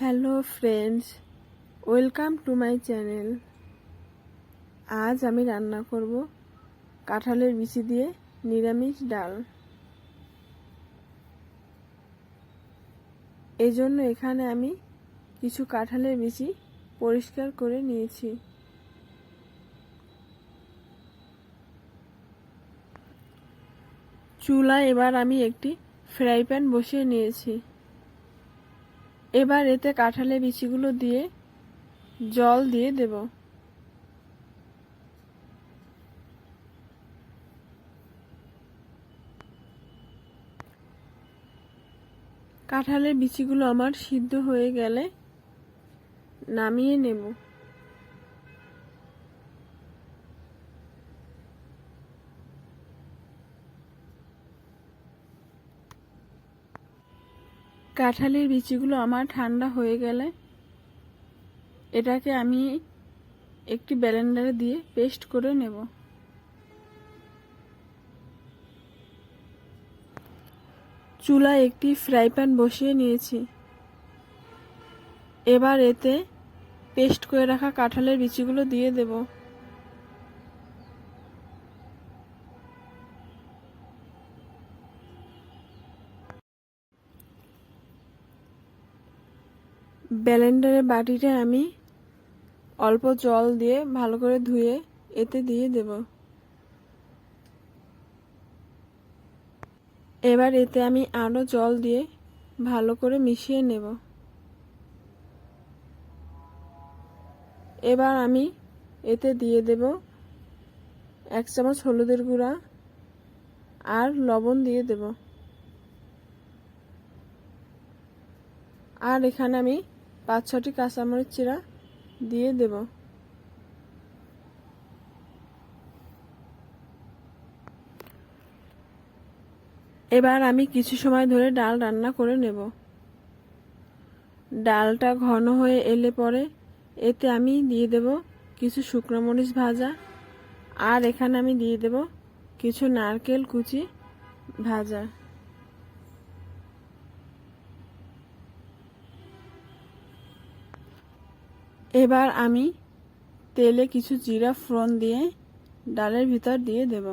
Hello friends welcome to my channel আজ আমি রান্না করব কাঁঠালের বিচি দিয়ে নিরামিষ ডাল। এই জন্য এখানে আমি কিছু কাঁঠালের বিচি পরিষ্কার করে নিয়েছি। চুলায় এবার আমি একটি ফ্রাই প্যান বসিয়ে নিয়েছি। এবার এতে কাঁঠালের বিচিগুলো দিয়ে জল দিয়ে দেব। কাঁঠালের বিচিগুলো আমার সিদ্ধ হয়ে গেলে নামিয়ে নেব। কাঁঠালের বিচিগুলো আমার ঠান্ডা হয়ে গেলে এটাকে আমি একটি ব্যালেন্ডারে দিয়ে পেস্ট করে নেব। চুলায় একটি ফ্রাই প্যান বসিয়ে নিয়েছি। এবার এতে পেস্ট করে রাখা কাঁঠালের বিচিগুলো দিয়ে দেব। ব্যালেন্ডারের বাটিতে আমি অল্প জল দিয়ে ভালো করে ধুয়ে এতে দিয়ে দেব। এবার এতে আমি আরও জল দিয়ে ভালো করে মিশিয়ে নেব। এবার আমি এতে দিয়ে দেব এক চামচ হলুদের গুঁড়া আর লবণ দিয়ে দেব। আর এখানে আমি পাঁচ ছটি কাঁচামরিচ চিরা দিয়ে দেব। এবার আমি কিছু সময় ধরে ডাল রান্না করে নেব। ডালটা ঘন হয়ে এলে পরে এতে আমি দিয়ে দেব কিছু শুকনো মরিচ ভাজা। আর এখানে আমি দিয়ে দেব কিছু নারকেল কুচি ভাজা। এবার আমি তেলে কিছু জিরা ফোড়ন দিয়ে ডালের ভিতর দিয়ে দেব।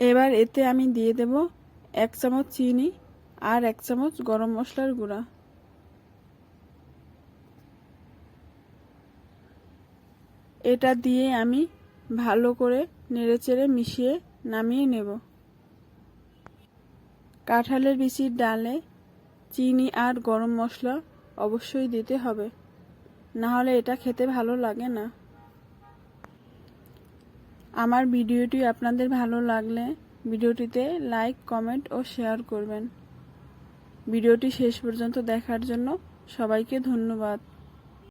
এবার এতে আমি দিয়ে দেব এক চামচ চিনি আর এক চামচ গরম মশলার গুঁড়া। এটা দিয়ে আমি ভালো করে নেড়েচেড়ে মিশিয়ে নামিয়ে নেব। কাঁঠালের বিচির ডালে চিনি আর গরম মশলা অবশ্যই দিতে হবে। না হলে এটা খেতে ভালো লাগে না। আমার ভিডিওটি আপনাদের ভালো লাগলে ভিডিওটিতে লাইক, কমেন্ট ও শেয়ার করবেন। ভিডিওটি শেষ পর্যন্ত দেখার জন্য সবাইকে ধন্যবাদ।